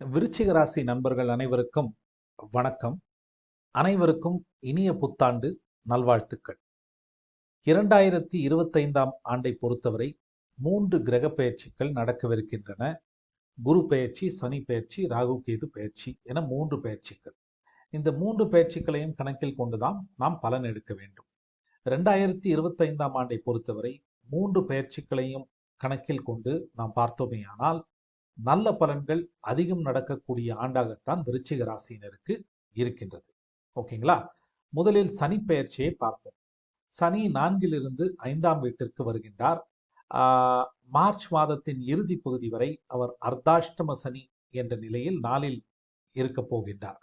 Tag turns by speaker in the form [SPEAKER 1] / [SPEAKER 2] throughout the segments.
[SPEAKER 1] விருச்சிக ராசி நண்பர்கள் அனைவருக்கும் வணக்கம். அனைவருக்கும் இனிய புத்தாண்டு நல்வாழ்த்துக்கள். இரண்டாயிரத்தி இருபத்தைந்தாம் ஆண்டை பொறுத்தவரை மூன்று கிரக பயிற்சிகள் நடக்கவிருக்கின்றன. குரு பெயர்ச்சி சனி பெயர்ச்சி ராகு கேது பெயர்ச்சி என மூன்று பெயர்ச்சிகள் இந்த மூன்று பெயர்ச்சிகளையும் கணக்கில் கொண்டுதான் நாம் பலன் எடுக்க வேண்டும். ரெண்டாயிரத்தி இருபத்தைந்தாம் ஆண்டை பொறுத்தவரை மூன்று பெயர்ச்சிகளையும் கணக்கில் கொண்டு நாம் பார்த்தோமேயானால் நல்ல பலன்கள் அதிகம் நடக்கக்கூடிய ஆண்டாகத்தான் விருச்சிக ராசியினருக்கு இருக்கின்றது. ஓகேங்களா? முதலில் சனி பெயர்ச்சியை பார்ப்போம். சனி நான்கிலிருந்து ஐந்தாம் வீட்டிற்கு வருகின்றார். ஆஹ் மார்ச் மாதத்தின் இறுதி பகுதி வரை அவர் அர்த்தாஷ்டம சனி என்ற நிலையில் நாளில் இருக்க போகின்றார்.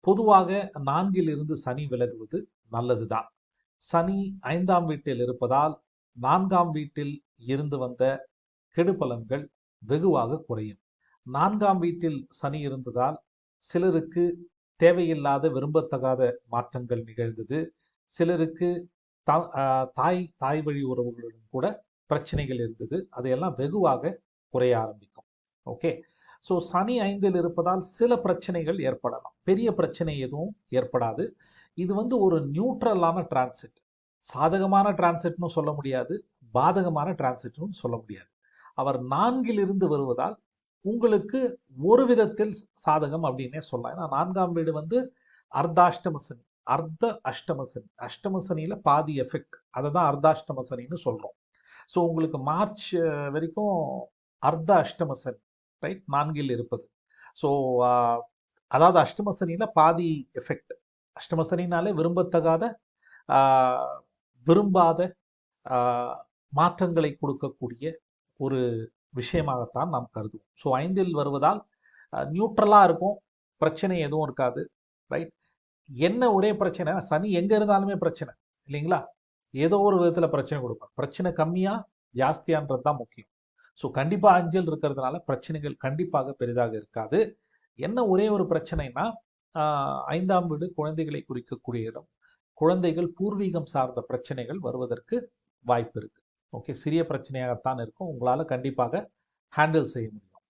[SPEAKER 1] பொதுவாக நான்கிலிருந்து சனி விலகுவது நல்லதுதான். சனி ஐந்தாம் வீட்டில் இருப்பதால் நான்காம் வீட்டில் இருந்து வந்த கெடுபலன்கள் வெகுவாக குறையும். நான்காம் வீட்டில் சனி இருந்ததால் சிலருக்கு தேவையில்லாத விரும்பத்தகாத மாற்றங்கள் நிகழ்ந்தது. சிலருக்கு தா- ஆஹ் தாய் தாய் வழி உறவுகளுடன் கூட பிரச்சனைகள் இருந்தது. அதையெல்லாம் வெகுவாக குறைய ஆரம்பிக்கும். ஓகே. ஸோ சனி ஐந்தில் இருப்பதால் சில பிரச்சனைகள் ஏற்படலாம். பெரிய பிரச்சனை எதுவும் ஏற்படாது. இது வந்து ஒரு நியூட்ரலான டிரான்சிட். சாதகமான டிரான்சிட்னு சொல்ல முடியாது. பாதகமான டிரான்சிட்னு சொல்ல முடியாது. அவர் நான்கில் இருந்து வருவதால் உங்களுக்கு ஒரு விதத்தில் சாதகம் அப்படின்னே சொல்லலாம். ஏன்னா நான்காம் வீடு வந்து அர்த்தாஷ்டம சனி. அர்த்த அஷ்டம சனி. அஷ்டம சனியில பாதி எஃபெக்ட் அதை தான் அர்த்தாஷ்டம சனின்னு சொல்கிறோம் ஸோ உங்களுக்கு மார்ச் வரைக்கும் அர்த்த அஷ்டம சனி ரைட் நான்கில் இருப்பது. ஸோ அதாவது அஷ்டம சனியில பாதி எஃபெக்ட் அஷ்டம சனினாலே விரும்பத்தகாத விரும்பாத மாற்றங்களை கொடுக்கக்கூடிய ஒரு விஷயமாகத்தான் நாம் கருதுவோம். ஸோ ஐந்தில் வருவதால் நியூட்ரலாக இருக்கும். பிரச்சனை எதுவும் இருக்காது. ரைட் என்ன ஒரே பிரச்சனை? சனி எங்கே இருந்தாலுமே பிரச்சனை. இல்லைங்களா? ஏதோ ஒரு விதத்தில் பிரச்சனை கொடுப்பார். பிரச்சனை கம்மியாக ஜாஸ்தியான்றது தான் முக்கியம். ஸோ கண்டிப்பாக அஞ்சல் இருக்கிறதுனால பிரச்சனைகள் கண்டிப்பாக பெரிதாக இருக்காது. என்ன ஒரே ஒரு பிரச்சனைனா ஐந்தாம் வீடு குழந்தைகளை குறிக்கக்கூடிய இடம். குழந்தைகள் பூர்வீகம் சார்ந்த பிரச்சனைகள் வருவதற்கு வாய்ப்பு இருக்கு. ஓகே சிறிய பிரச்சனையாகத்தான் இருக்கும். உங்களால் கண்டிப்பாக ஹேண்டில் செய்ய முடியும்.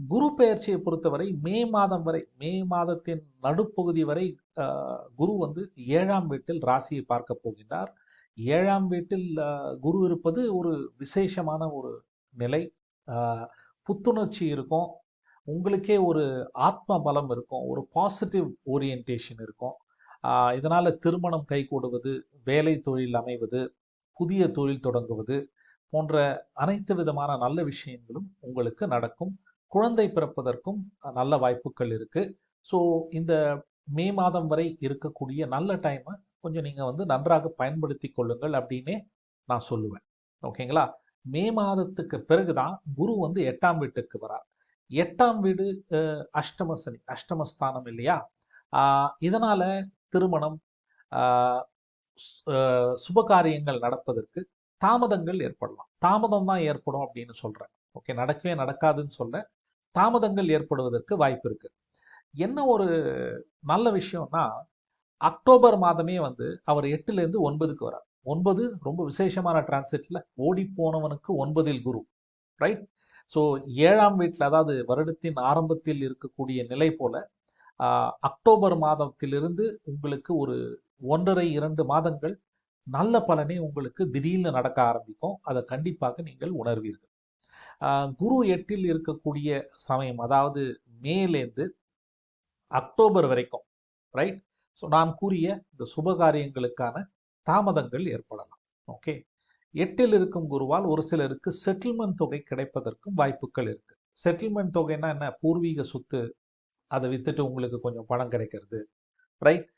[SPEAKER 1] குரு பெயர்ச்சியை பொறுத்தவரை மே மாதம் வரை மே மாதத்தின் நடுப்பகுதி வரை குரு வந்து ஏழாம் வீட்டில் ராசியை பார்க்க போகின்றார். ஏழாம் வீட்டில் குரு இருப்பது ஒரு விசேஷமான ஒரு நிலை. புத்துணர்ச்சி இருக்கும். உங்களுக்கே ஒரு ஆத்ம பலம் இருக்கும். ஒரு பாசிட்டிவ் ஓரியன்டேஷன் இருக்கும். இதனால் திருமணம் கைகூடுவது வேலை தொழில் அமைவது புதிய தொழில் தொடங்குவது போன்ற அனைத்து விதமான நல்ல விஷயங்களும் உங்களுக்கு நடக்கும். குழந்தை பிறப்பதற்கும் நல்ல வாய்ப்புகள் இருக்கு. ஸோ இந்த மே மாதம் வரை இருக்கக்கூடிய நல்ல டைமை கொஞ்சம் நீங்கள் வந்து நன்றாக பயன்படுத்தி கொள்ளுங்கள் அப்படின்னே நான் சொல்லுவேன். ஓகேங்களா மே மாதத்துக்கு பிறகுதான் குரு வந்து எட்டாம் வீட்டுக்கு வரார். எட்டாம் வீடு அஷ்டம சனி அஷ்டமஸ்தானம் இல்லையா? இதனால் இதனால திருமணம் சுபகாரியங்கள் நடப்பதற்கு தாமதங்கள் ஏற்படலாம். தாமதம் தான் ஏற்படும் அப்படின்னு சொல்கிறேன் ஓகே நடக்கவே நடக்காதுன்னு சொல்ல தாமதங்கள் ஏற்படுவதற்கு வாய்ப்பு இருக்கு. என்ன ஒரு நல்ல விஷயம்னா அக்டோபர் மாதமே வந்து அவர் எட்டுலேருந்து ஒன்பதுக்கு வரார். ஒன்பது ரொம்ப விசேஷமான டிரான்சிட்ல ஓடி போனவனுக்கு ஒன்பதில் குரு ரைட் ஸோ ஏழாம் வீட்டில் அதாவது வருடத்தின் ஆரம்பத்தில் இருக்கக்கூடிய நிலை போல அக்டோபர் மாதத்திலிருந்து உங்களுக்கு ஒரு ஒன்றரை இரண்டு மாதங்கள் நல்ல பலனே உங்களுக்கு திடீர்னு நடக்க ஆரம்பிக்கும். அதை கண்டிப்பாக நீங்கள் உணர்வீர்கள். ஆஹ், குரு எட்டில் இருக்கக்கூடிய சமயம் அதாவது மேலேருந்து அக்டோபர் வரைக்கும் ரைட் ஸோ நான் கூறிய இந்த சுபகாரியங்களுக்கான தாமதங்கள் ஏற்படலாம். ஓகே எட்டில் இருக்கும் குருவால் ஒரு சிலருக்கு செட்டில்மெண்ட் தொகை கிடைப்பதற்கும் வாய்ப்புகள் இருக்கு. செட்டில்மெண்ட் தொகைன்னா என்ன? பூர்வீக சொத்து அதை வித்துட்டு உங்களுக்கு கொஞ்சம் பணம் கிடைக்கிறது ரைட்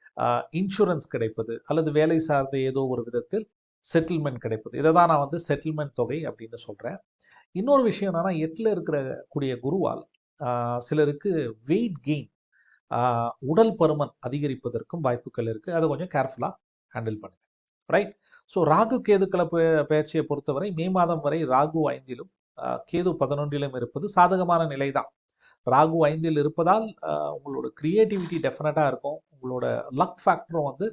[SPEAKER 1] இன்சூரன்ஸ் கிடைப்பது அல்லது வேலை சார்ந்த ஏதோ ஒரு விதத்தில் செட்டில்மெண்ட் கிடைப்பது. இதை தான் நான் வந்து செட்டில்மெண்ட் தொகை அப்படின்னு சொல்கிறேன் இன்னொரு விஷயம் என்னன்னா எட்டில் இருக்கிற கூடிய குருவால் சிலருக்கு வெயிட் கெயின் உடல் பருமன் அதிகரிப்பதற்கும் வாய்ப்புகள் இருக்குது அதை கொஞ்சம் கேர்ஃபுல்லாக ஹேண்டில் பண்ணுங்க. ரைட் ஸோ ராகு கேதுக்களை பயிற்சியை பொறுத்தவரை மே மாதம் வரை ராகு ஐந்திலும் கேது பதினொன்றிலும் இருப்பது சாதகமான நிலை தான் ராகு ஐந்தில் இருப்பதால் உங்களோட க்ரியேட்டிவிட்டி டெஃபினட்டாக இருக்கும். உங்களோட லக் ஃபேக்டரும் வந்து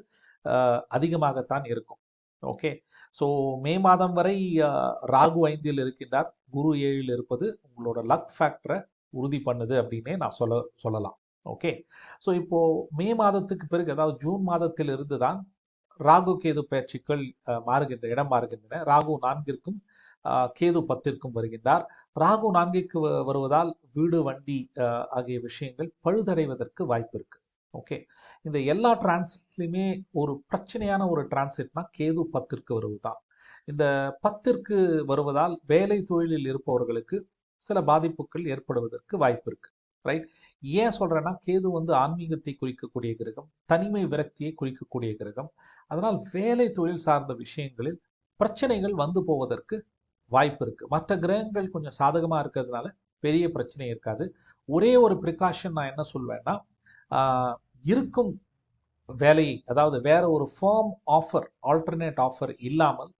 [SPEAKER 1] அதிகமாகத்தான் இருக்கும். ஓகே ஸோ மே மாதம் வரை ராகு ஐந்தில் இருக்கின்றார். குரு ஏழில் இருப்பது உங்களோட லக் ஃபேக்டரை உறுதி பண்ணுது அப்படின்னே நான் சொல்ல சொல்லலாம். ஓகே ஸோ இப்போ மே மாதத்துக்கு பிறகு அதாவது ஜூன் மாதத்தில் இருந்து தான் ராகு கேது பயிற்சிகள் மாறுகின்ற இடம் மாறுகின்றன. ராகு நான்கிற்கும் கேது பத்திற்கும் வருகின்றார். ராகு நான்கிற்கு வ- வருவதால் வீடு வண்டி ஆகிய விஷயங்கள் பழுதடைவதற்கு வாய்ப்பு இருக்கு. ஓகே இந்த எல்லா டிரான்சிட்லையுமே ஒரு பிரச்சனையான ஒரு டிரான்சிட்னா கேது பத்திற்கு வருவதுதான். இந்த பத்திற்கு வருவதால் வேலை தொழிலில் இருப்பவர்களுக்கு சில பாதிப்புகள் ஏற்படுவதற்கு வாய்ப்பு இருக்கு. ரைட் ஏன் சொல்றேன்னா கேது வந்து ஆன்மீகத்தை குறிக்கக்கூடிய கிரகம் தனிமை விரக்தியை குறிக்கக்கூடிய கிரகம். அதனால் வேலை தொழில் சார்ந்த விஷயங்களில் பிரச்சனைகள் வந்து போவதற்கு வாய்ப்பு இருக்கு. மற்ற கிரகங்கள் கொஞ்சம் சாதகமா இருக்கிறதுனால பெரிய பிரச்சனை இருக்காது. ஒரே ஒரு ப்ரிகாஷன் நான் என்ன சொல்வேன்னா இருக்கும் வேலை அதாவது வேற ஒரு ஃபார்ம் ஆஃபர் ஆல்டர்னேட் ஆஃபர் இல்லாமல்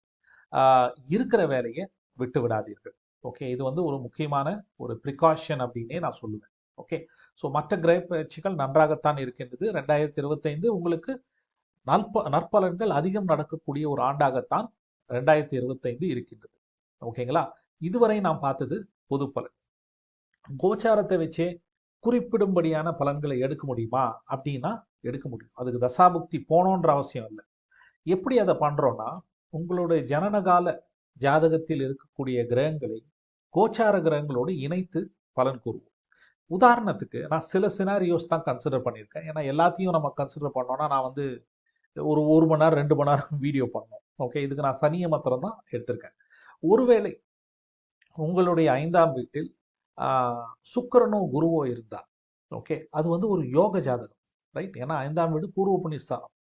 [SPEAKER 1] இருக்கிற வேலையை விட்டு விடாதீர்கள். ஓகே இது வந்து ஒரு முக்கியமான ஒரு ப்ரிகாஷன் அப்படின்னே நான் சொல்லுவேன். ஓகே ஸோ மற்ற கிரக பயிற்சிகள் நன்றாகத்தான் இருக்கின்றது. ரெண்டாயிரத்தி இருபத்தைந்து உங்களுக்கு நற்ப நற்பலன்கள் அதிகம் நடக்கக்கூடிய ஒரு ஆண்டாகத்தான் ரெண்டாயிரத்தி இருபத்தைந்து இருக்கின்றது. ஓகேங்களா இதுவரை நாம் பார்த்தது பொது பலன் கோச்சாரத்தை வச்சே குறிப்பிடும்படியான பலன்களை எடுக்க முடியுமா? அப்படின்னா எடுக்க முடியும். அதுக்கு தசாபுக்தி போனோன்ற அவசியம் இல்லை. எப்படி அதை பண்ணுறோன்னா உங்களுடைய ஜனனகால ஜாதகத்தில் இருக்கக்கூடிய கிரகங்களை கோச்சார கிரகங்களோடு இணைத்து பலன் கூறுவோம். உதாரணத்துக்கு நான் சில சினாரியோஸ் தான் கன்சிடர் பண்ணியிருக்கேன். ஏன்னா எல்லாத்தையும் நம்ம கன்சிடர் பண்ணோன்னா நான் வந்து ஒரு ஒரு மணி நேரம் ரெண்டு மணி நேரம் வீடியோ பண்ணோம். ஓகே இதுக்கு நான் சனிய மாத்திரம் தான் எடுத்திருக்கேன். ஒருவேளை உங்களுடைய ஐந்தாம் வீட்டில் சுக்கரனோ குருவோ இருந்தால் ஓகே? அது வந்து ஒரு யோக ஜாதகம் ரைட்? ஏன்னா ஐந்தாம் வீடு பூர்வ புண்ணியஸ்தானம்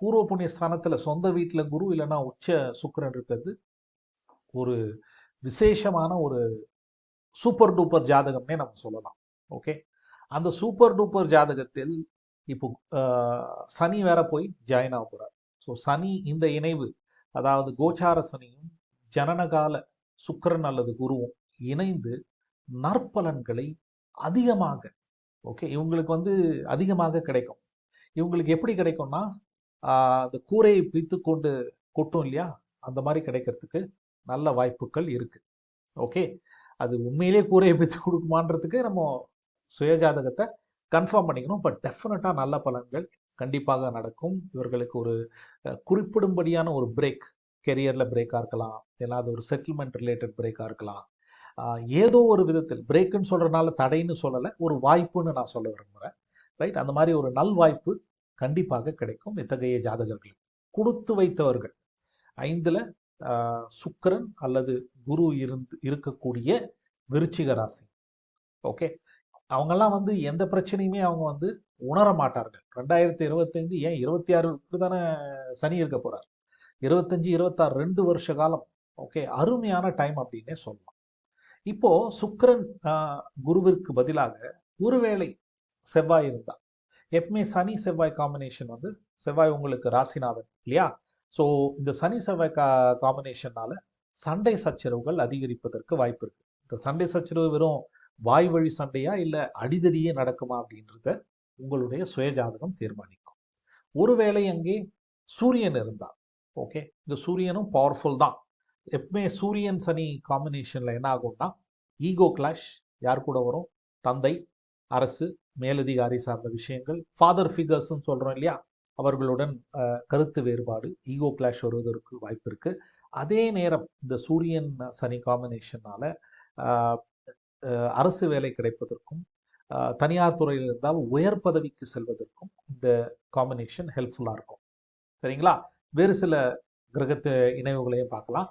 [SPEAKER 1] பூர்வ புண்ணியஸ்தானத்தில் சொந்த வீட்டில் குரு இல்லைன்னா உச்ச சுக்கரன் இருக்கிறது. ஒரு விசேஷமான ஒரு சூப்பர் டூப்பர் ஜாதகம்னே நம்ம சொல்லலாம் ஓகே? அந்த சூப்பர் டூப்பர் ஜாதகத்தில் இப்போ சனி வேற போய் ஜாயின் ஆக போகிறார் ஸோ சனி இந்த இணைவு அதாவது கோச்சார சனியும் ஜனனகால சுக்கரன் அல்லது குருவும் இணைந்து நற்பலன்களை அதிகமாக ஓகே இவங்களுக்கு வந்து அதிகமாக கிடைக்கும். இவங்களுக்கு எப்படி கிடைக்கும்னா அந்த கூரையை பிய்த்து கொண்டு கொட்டும் இல்லையா? அந்த மாதிரி கிடைக்கிறதுக்கு நல்ல வாய்ப்புகள் இருக்குது ஓகே அது உண்மையிலே கூரையை பிய்த்து கொடுக்குமான்றதுக்கு நம்ம சுயஜாதகத்தை கன்ஃபார்ம் பண்ணிக்கணும். பட் டெஃபினட்டாக நல்ல பலன்கள் கண்டிப்பாக நடக்கும். இவர்களுக்கு ஒரு குறிப்பிடும்படியான ஒரு பிரேக் கெரியரில் பிரேக்காக இருக்கலாம். இல்லை அது ஒரு செட்டில்மெண்ட் ரிலேட்டட் பிரேக்காக இருக்கலாம். ஏதோ ஒரு விதத்தில் பிரேக்குன்னு சொல்கிறனால தடைன்னு சொல்லலை ஒரு வாய்ப்புன்னு நான் சொல்ல விரும்புகிறேன் ரைட் அந்த மாதிரி ஒரு நல் வாய்ப்பு கண்டிப்பாக கிடைக்கும் இத்தகைய ஜாதகர்களுக்கு. கொடுத்து வைத்தவர்கள். ஐந்தில் சுக்கரன் அல்லது குரு இருந்து இருக்கக்கூடிய விருச்சிக ராசி. ஓகே அவங்கெல்லாம் வந்து எந்த பிரச்சனையுமே அவங்க வந்து உணர மாட்டார்கள். ரெண்டாயிரத்தி இருபத்தைந்து ஏன் இருபத்தி ஆறுக்கு தானே சனி இருக்க போகிறார் இருபத்தஞ்சி இருபத்தாறு ரெண்டு வருஷ காலம். ஓகே அருமையான டைம் அப்படின்னே சொல்லலாம். இப்போ சுக்கரன் குருவிற்கு பதிலாக ஒருவேளை செவ்வாய் இருந்தா எப்பவுமே சனி செவ்வாய் காம்பினேஷன் வந்து செவ்வாய் உங்களுக்கு ராசிநாதன் இல்லையா? ஸோ இந்த சனி செவ்வாய் கா காம்பினேஷனால சண்டை சச்சரவுகள் அதிகரிப்பதற்கு வாய்ப்பு இருக்கு. இந்த சண்டை சச்சரவு வெறும் வாய் வழி சண்டையா இல்லை அடிதடியே நடக்குமா அப்படின்றத உங்களுடைய சுயஜாதகம் தீர்மானிக்கும். ஒருவேளை அங்கே சூரியன் இருந்தால் ஓகே இந்த சூரியனும் பவர்ஃபுல் தான். எப்பவுமே சூரியன் சனி காம்பினேஷனில் என்ன ஆகும்னா ஈகோ கிளாஷ் யார் கூட வரும்? தந்தை அரசு மேலதிகாரி சார்ந்த விஷயங்கள் ஃபாதர் ஃபிகர்ஸ்ன்னு சொல்கிறோம் இல்லையா? அவர்களுடன் கருத்து வேறுபாடு ஈகோ கிளாஷ் வருவதற்கு வாய்ப்பு இருக்குது அதே நேரம் இந்த சூரியன் சனி காம்பினேஷனால அரசு வேலை கிடைப்பதற்கும் தனியார் துறையில் இருந்தால் உயர் பதவிக்கு செல்வதற்கும் இந்த காம்பினேஷன் ஹெல்ப்ஃபுல்லாக இருக்கும். சரிங்களா? வேறு சில கிரகத்து இணைவுகளையும் பார்க்கலாம்.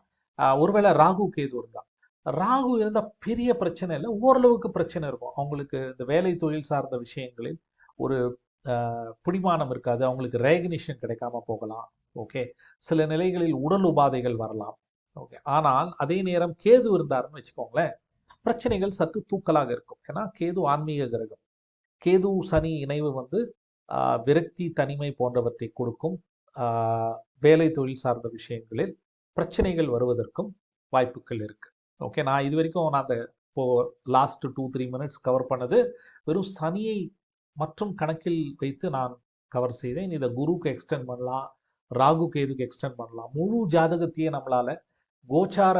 [SPEAKER 1] ஒருவேளை ராகு கேது இருந்தா. ராகு இருந்தால் பெரிய பிரச்சனை இல்லை. ஓரளவுக்கு பிரச்சனை இருக்கும். அவங்களுக்கு இந்த வேலை தொழில் சார்ந்த விஷயங்களில் ஒரு பிடிமானம் இருக்காது. அவங்களுக்கு ரேகனிஷன் கிடைக்காம போகலாம். ஓகே? சில நிலைகளில் உடல் உபாதைகள் வரலாம். ஓகே? ஆனால் அதே நேரம் கேது இருந்தாருன்னு வச்சுக்கோங்களேன் பிரச்சனைகள் சற்று தூக்கலாக இருக்கும். ஏன்னா கேது ஆன்மீக கிரகம். கேது சனி இணைவு வந்து விரக்தி தனிமை போன்றவற்றை கொடுக்கும் வேலை தொழில் சார்ந்த விஷயங்களில் பிரச்சனைகள் வருவதற்கும் வாய்ப்புகள் இருக்குது ஓகே நான் இது வரைக்கும் நான் அந்த இப்போ last two three minutes cover பண்ணது வெறும் சனியை மற்றும் கணக்கில் வைத்து நான் கவர் செய்தேன். இதை குருவுக்கு எக்ஸ்டெண்ட் பண்ணலாம் ராகு கேதுக்கு எக்ஸ்டெண்ட் பண்ணலாம்? முழு ஜாதகத்தையே நம்மளால் கோச்சார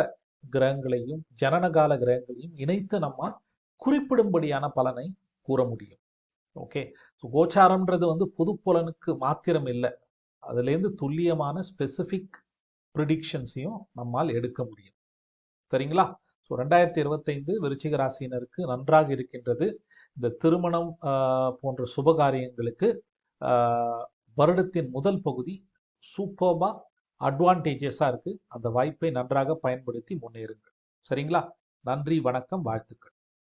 [SPEAKER 1] கிரகங்களையும் ஜனனகால கிரகங்களையும் இணைத்து நம்ம குறிப்பிடும்படியான பலனை கூற முடியும். ஓகே ஸோ கோச்சாரம்ன்றது வந்து பொது புலனுக்கு மாத்திரம் இல்லை அதுலேருந்து துல்லியமான ஸ்பெசிஃபிக் ப்ரிடிக்ஷன்ஸையும் நம்மால் எடுக்க முடியும். சரிங்களா? ஸோ ரெண்டாயிரத்தி இருபத்தைந்து விருச்சிக ராசியினருக்கு நன்றாக இருக்கின்றது. இந்த திருமணம் போன்ற சுபகாரியங்களுக்கு வருடத்தின் முதல் பகுதி சூப்பர்பா அட்வான்டேஜஸாக இருக்குது அந்த வாய்ப்பை நன்றாக பயன்படுத்தி முன்னேறுங்கள். சரிங்களா? நன்றி வணக்கம் வாழ்த்துக்கள்.